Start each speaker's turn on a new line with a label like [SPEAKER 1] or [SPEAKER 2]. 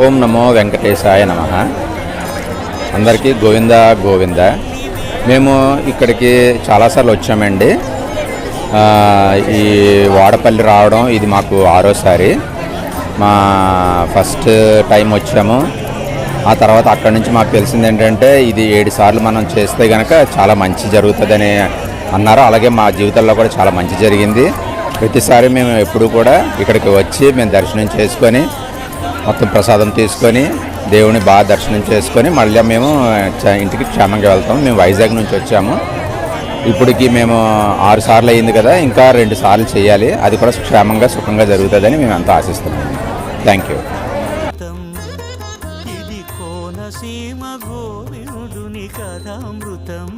[SPEAKER 1] ఓం నమో వెంకటేశాయ నమ. అందరికీ గోవింద గోవింద. మేము ఇక్కడికి చాలాసార్లు వచ్చామండి. ఈ వాడపల్లి రావడం ఇది మాకు ఆరోసారి. మా ఫస్ట్ టైం వచ్చాము. ఆ తర్వాత అక్కడి నుంచి మాకు తెలిసింది ఏంటంటే ఇది ఏడు సార్లు మనం చేస్తే కనుక చాలా మంచి జరుగుతుందని అన్నారు. అలాగే మా జీవితంలో కూడా చాలా మంచి జరిగింది. ప్రతిసారి మేము ఎప్పుడు కూడా ఇక్కడికి వచ్చి మేము దర్శనం చేసుకొని మొత్తం ప్రసాదం తీసుకొని దేవుని బాగా దర్శనం చేసుకొని మళ్ళీ మేము ఇంటికి క్షేమంగా వెళ్తాం. మేము వైజాగ్ నుంచి వచ్చాము. ఇప్పటికి మేము ఆరు సార్లు అయింది కదా ఇంకా రెండు సార్లు చేయాలి. అది కూడా క్షేమంగా సుఖంగా జరుగుతుందని మేము అంతా ఆశిస్తున్నాం. థ్యాంక్ యూ
[SPEAKER 2] కోనసీమ గోవిందుని కథామృతం.